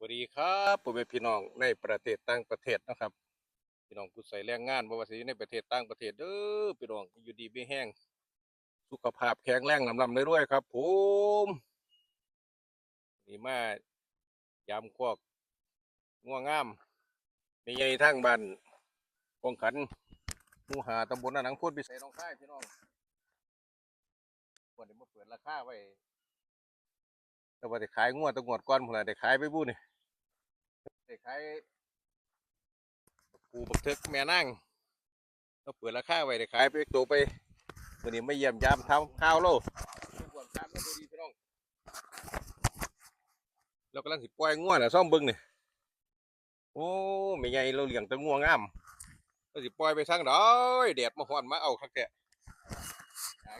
วัสดีครับผมเป็นพี่น้องในประเทศต่างประเทศนะครับ พี่น้องผู้ใส่แรงงานบ่ว่าสิในประเทศต่างประเทศเด้อพี่น้องอยู่ดีไม่แห้ง สุขภาพแข็งแรงลำลำรวยๆครับผมนี่มายามคอกง่วงงามมีใหญ่ทั้งบ้านกองขันมู่หาตำบลนาหนังพูดพิเศษน้องค่ายพี่น้องวันนี้มาเปิดราคาไว้ แต่ว่าได้ขายงวดตะงวดก่อนพุ่นน่ะได้ขายไปบุ้นี่ได้ขายปูบักเทึกแม่นั่งเราเปิดราคาไว้ได้ขายไปตัวไปวันนี้ไม่เยี่ยมยามทำข้าวโลเรากำลังสิปล่อยง่วดน่ะซ่อมบิ้งนี่โอ้ไม่ใหญ่เราเลี้ยงแตังวงงามเราสิปล่อยไปสั่งดอยแดดมาฮ้อนมาเอาคักแ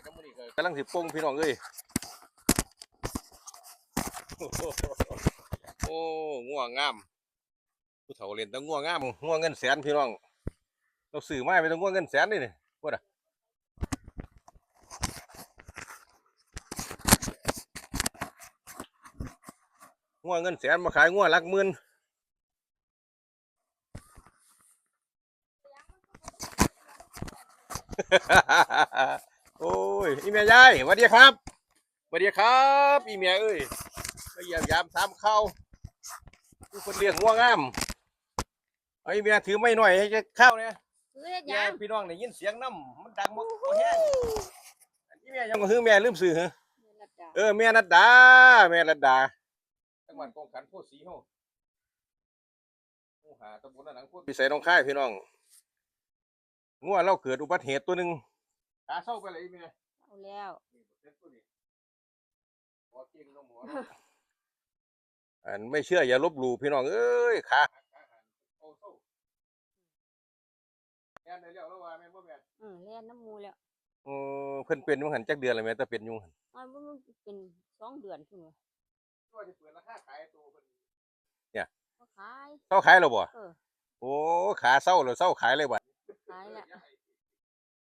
ก็มื้อนี้ก็กำลังสิปงพี่น้องเอ้ย โอ้ง่วงงาม ผู้เฒ่าเล่นต้องง่วงงามง่วงเงินแสนพี่น้องเราซื้อไม้ไปต้องง่วงเงินแสนนี่นี่พูดอะง่วงเงินแสนมาขายง่วงลักหมื่นโอ้ยอีเมียยายสวัสดีครับสวัสดีครับ อีเมียเอ้ย มาเยี่ยมยามสามเข้าทุกคนเลี้ยงง่วงงามไอ้เมียถือไม่หน่อยให้จะเข้าเนี่ยซื้อเฮ็ดยายพี่น้องได้ยินเสียงน้ำมันดังมากแห้งอันนี้แม่ยังก็คือแม่ลืมซื้อเหรอเออแม่นัดดาแม่นัดดาจังหวัดกงขันโพธิ์ศรีเฮาโอ้หาตำบลนั่นหลังโพธิ์พิเศษน้องค่ายพี่น้องงัวเราเกิดอุบัติเหตุตัวหนึ่งขาเศร้าไปเลยอีเมียเอาแล้วนี่บ่เจ็บตัวนี้หมอเก่งเนาะหม อเนาะอันไม่เชื่ออย่าลบหลู่พี่น้องเอ้ยขาหักขาหันโอ้โซ่แม่นได้แล้วแล้วว่าแม่นบ่แม่นเออเล่นน้ำมูแล้วเออเพิ่นเป็นอยู่หันจักเดือนแล้วแม่แต่เป็นอยู่หันมันบ่มันเป็นสองเดือนพุ่นว่ะก็สิเปิดราคาขายตัวเพิ่นเขาขายเศร้าขายแล้วบ่เออโอ้ขาเศร้าแล้วเศร้าขายเลยบ่ขายละ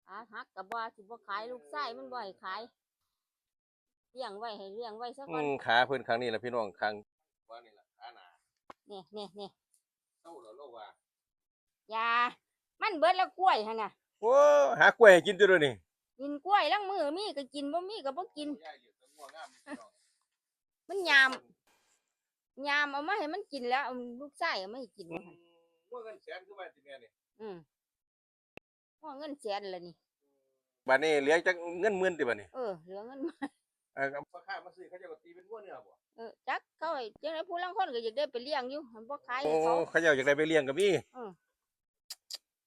ขาหักกับว่าสิบ่ขายลูกไส้มันบ่ให้ขายเลี้ยงไว้ให้เลี้ยงไว้ซะอืก่อนมขาเพิ่นครั้งนี้ล่ะพี่น้องครั้ง ว่านี่ล่ะขาหนาเนี่ยเนี่ยเนี่ยเศร้าแล้วแล้วว่าอยา มันเบิดแล้วกล้วยหั่นน่ะโอ้หากล้วยให้กินตัวเดียวนี่กินกล้วยลังมือมีก็กินบ่มีก็บ่กินยายเลี้ยงแต่งัวงามนี่พี่น้องมันยามยามเอามาให้มันกินแล้วเอาลูกไส้เอามาให้กินอืว่ามหั่นงัวเงินแสนคือว่าสิแม่นี่อืมว่าเงินแสนละนี่ บัดนี้เหลือจักเงินหมื่นติบัดนี้เออเหลือเงินมา เออราคามาซื้อเขาจะก็ตีเป็นงัวเนื้อบ่ เออจักเขาไอ้จังไดผู้ลางคนก็อยากได้ไปเลี้ยงอยู่มันบ่ขายโอ้ให้เขา เขาเจ้าอยากได้ไปเลี้ยงก็มี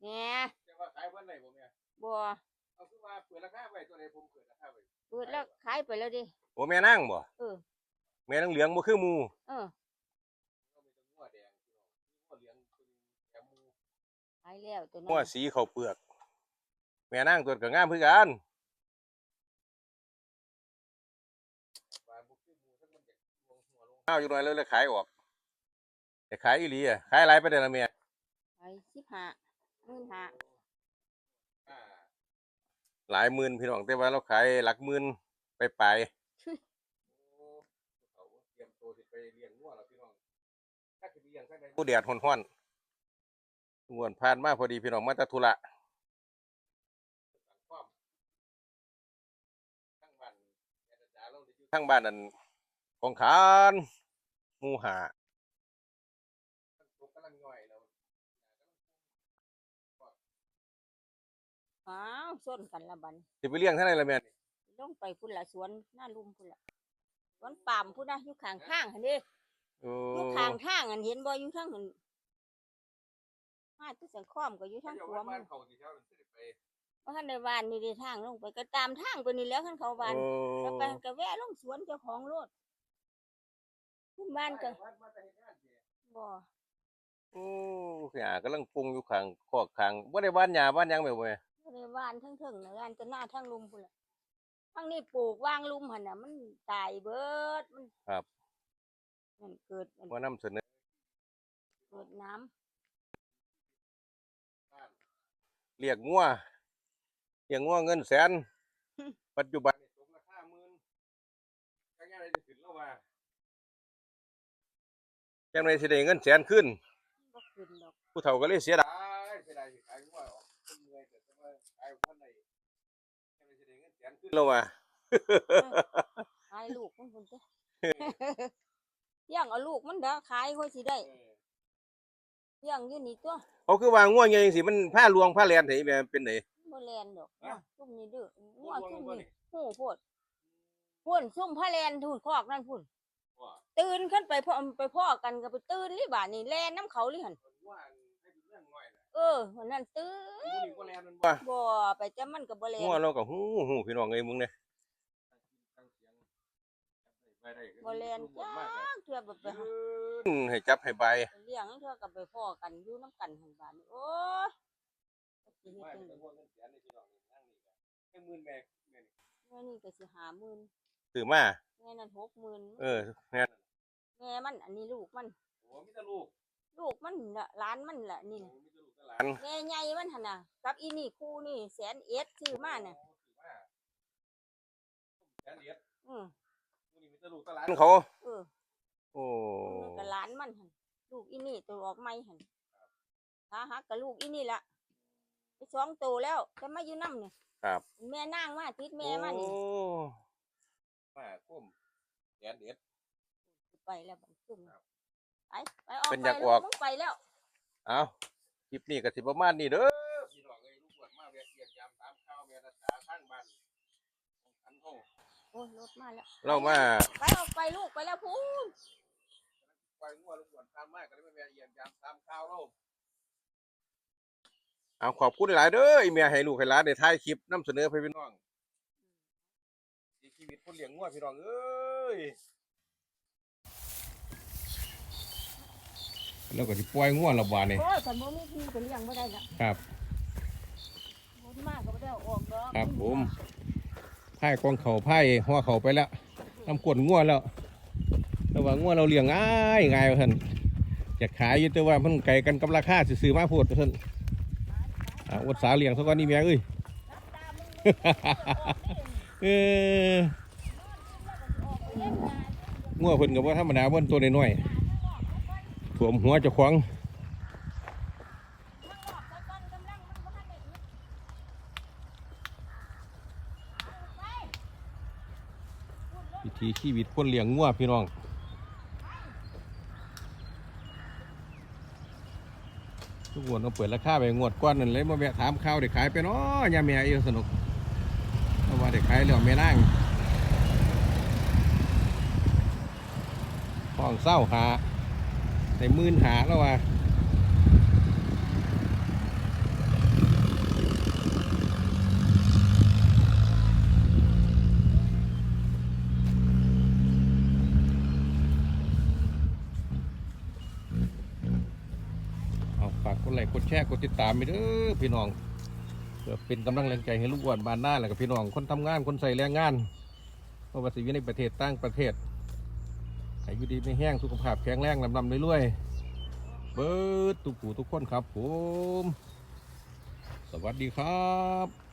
แหน่แต่ว่าขายเพิ่นได้บ่แม่บ่เอาคือว่าเปิดราคาไว้ตัวใดผมเปิดราคาไว้เปิดแล้วขายไปแล้วดิ โอ้แม่นางบ่เออ แม่นางเหลืองบ่คือหมู่เออก็มีแต่งัวแดงพี่น้องงัวเหลืองตัวนึงแถมหมู่ขายแล้วตัวนั้งัวนสีข้าวเปลือก แม่นางตัวก็งามคือกันว่าบ่คือหมู่ทั้งมันเด็กลงหัวลง ข้าวอยู่หน่อยแล้วเลยขายออกแต่ขายอีหลีอะขายหลายไปได้ละแม่ขายสิบห้าหมื่นห้าอ่าหลายหมื่นพี่น้องแต่ว่าเราขายหลักหมื่นไปไปโอ้เขาเตรียมตัวสิไปเลี้ยงงัวแล้วพี่น้องถ้าสิไปเลี้ยงทางใดผู้แดดฮ้อนๆงวนผ่านมาพอดีพี่น้องมาแตธุระทั้งบ้านนั่น ของขานหมูหาอ้าวส้นกันละบัดนสิไปเลี้ยงท่านใดละแม่ลงไปพุ่นละสวนหน้าลุมพุ่นละสวนปาล์มพุ่นนะอยู่ข้างทางหั่นเด้โอ้อยู่ข้างทางอันเห็นบ่อยู่ทางหันมาที่สังคมก็อยู่ทางขวามันว่าท่านในวานนี่ได้ทางลงไปก็ตามทางไปนี่แหล้วคันเขาวานโอ้ แล้วไปก็แวะลงสวนเจ้าของรถ ขึ้นบ้านก็บ่โอ้หยากำลังปรุงอยู่ข้างคอกข้างบ่ได้บ้านหญ้าบ้านหยังแบบบ่แม่บ่ได้วานทั้งเทิงนะวานจะหน้าทั้งลุมพุ่นล่ะทั้งนี้ปลูกวางลุมหั่นน่ะมันตายเบิดมันครับมันเกิดมันว่านำเสนอเกิดน้ำเรียกงัวเรียกงัวเงินแสน ปัจจุบันนี่ตกราคาหมื่น จักยังไดสิขึ้นแล้วว่าจังไดสิได้เงินแสนขึ้นบ่ขึ้นดอกผู้เฒ่าก็เลยเสียดายเสียดายสิขายงัวออกเมื่อยแต่จะมาขายคนใดจังไดสิได้เงินแสนขึ้นแล้วว่ะ ขายลูกมันพุ่นจ้ะเลี้ยงเอาลูกมันเด้อขายค่อยสิได้เลี้ยงอยู่นี่ตัวเขาคือว่างัวใหญ่จังซี่มันผ้าลวงผ้าแลนไถแม่เป็นไดบ่แลนดอกฮะ ซุ่มนี่เด้องัวซุ่มนี่ฮู้โพดพุ่นซุ่มพะแลนทุ่นคอกนั่นพุ่นว่า ตื่นขึ้นไปพ่อไปพ่อกันก็ไปตื่นลิบาดนี่แลนน้ำเขาลิหั่นงัวให้เป็นเรื่องน้อยน่ะเออวันนั้นตื่นงัวนี่บ่แลนมันบ่บ่ไปแต่มันก็บ่แลงัวนเราก็ฮู้ฮู้พี่น้องเอ้ยมึงเนี่ยบ่แลนจ้าเทื่อแบบไปหาอืมให้จับให้ใบไปเลี้ยงให้เทื่อก็ไปพ่อกันอยู่น้ำกันหั่นบาดนี้โอ้ยสิเฮ็ดจังได๋แม่นี่ก็สิหาหมื่น ถือมาแม่นั่นหกหมื่นเออแม่นแม่มันอันนี้ลูกมัน โอ้มีแต่ลูกลูกมันน่ะหลานมันล่ะนี่น่ะมีแต่ลูกแต่หลานแม่ใหญ่มันหั่นน่ะกับอีนี่คู่นี่แสนเอ็ดซื้อมาน่ะแสนเหรียญอือมื้อนี้มีแต่ลูกแต่หลานเขา เออโอ้มันก็หลานมันหั่นลูกอีนี่ตัวออกใหม่หั่นขาหักกับลูกอีนี่ล่ะไปสองตัวแล้วจะมาอยู่นำนี่ครับ แม่นางมาติดแม่มานี่โอ้ มาคุ้มแสนเหรียญไปแล้วบัดซุ่มครับ ไปไปออกเป็นไปอยากลูออก มึงไปแล้วเอาคลิปนี้ก็สิประมาณนี้เด้อพี่น้องเอ้ยลูกบวชมาแวะเยี่ยมยามตามข้าวแม่รักษาทางบ้านของขันห้องโอ้ยรถมาแล้วเรามาไปออกไปลูกไปแล้วพูนปล่อยงัวลูกบวชตามมาก็เลยมาแวะเยี่ยมยามตามข้าวเราเอาขอบคุณหลายๆเด้อไอ้แม่ให้ลูกให้หลานได้ถ่ายคลิปนํเสนอให้พี่น้องชี วิตคนเลี้ยงงัวพี่น้องเอ้ยแล้วก็สิปล่อยงัวละบาดนี่โอ้ยแต่โมมีที่ก็เลี้ยงไม่ได้ละครับบนมากก็ไม่ได้เอาออกดอกครับผมไพ่กองเขาไพ่หัวเขาไปแล้วน้ำกวนง่วแล้วแต่ว่าง่วเราเลี้ยงง่ายง่ายว่าท่านอยากขายอยู่แต่ว่ามันไก่กันกับราคาซื้อๆมาพูดว่าท่านอ่าอดสาเลี้ยงสักวันนี้แม่เอ้ย เออง่วเพิ่นกับว่าธรรมดาเพิ่นตัวน้อยๆถ่วมหัวจะขวางวิถีชีวิตคนเลี้ยงง่วพี่น้องทุกคนก็เปิดราคาไปงวดก้อนนั่นเลยมาแวะถามข้าวเด็กขายไปเนาะยาเมียเอวสนุก ว่าเด็กขายแล้วแม่นั่งห้องเศร้าหาในมื่นหาแล้วว่าเอาฝากกดไลค์กดแชร์กดติดตามไปเด้อพี่น้อง พื่อเป็นกำลังแรงใจให้ลูกอ้วนบ้านหน้าและกับพี่น้องคนทำงานคนใส่แรงงานเพราะว่าสิอยู่ในประเทศต่างประเทศให้อยู่ดีไม่แห้งสุขภาพแข็งแรงลำลำเรื่อยๆเบิดทุกผู้ทุกคนครับผม สวัสดีครับ